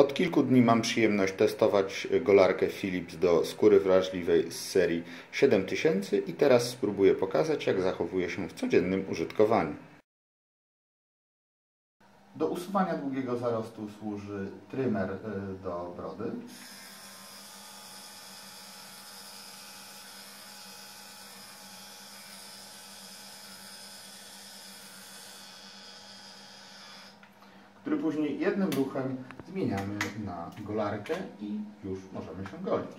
Od kilku dni mam przyjemność testować golarkę Philips do skóry wrażliwej z serii 7000 i teraz spróbuję pokazać jak zachowuje się w codziennym użytkowaniu. Do usuwania długiego zarostu służy trymer y, do który później jednym ruchem zmieniamy na golarkę i już możemy się golić.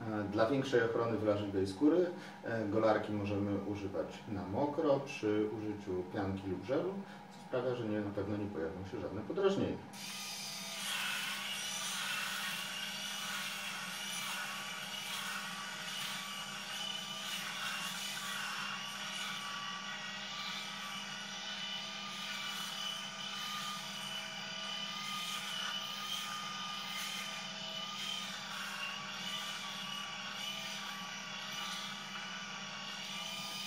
E, Dla większej ochrony wrażliwej skóry e, golarki możemy używać na mokro przy użyciu pianki lub żelu, sprawia, że nie, na pewno nie pojawią się żadne podrażnienia.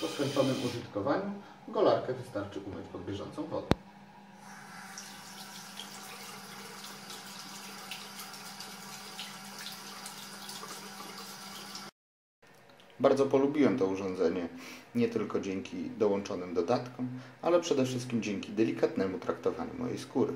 Po skończonym użytkowaniu golarkę wystarczy umyć pod bieżącą wodą. Bardzo polubiłem to urządzenie, nie tylko dzięki dołączonym dodatkom, ale przede wszystkim dzięki delikatnemu traktowaniu mojej skóry.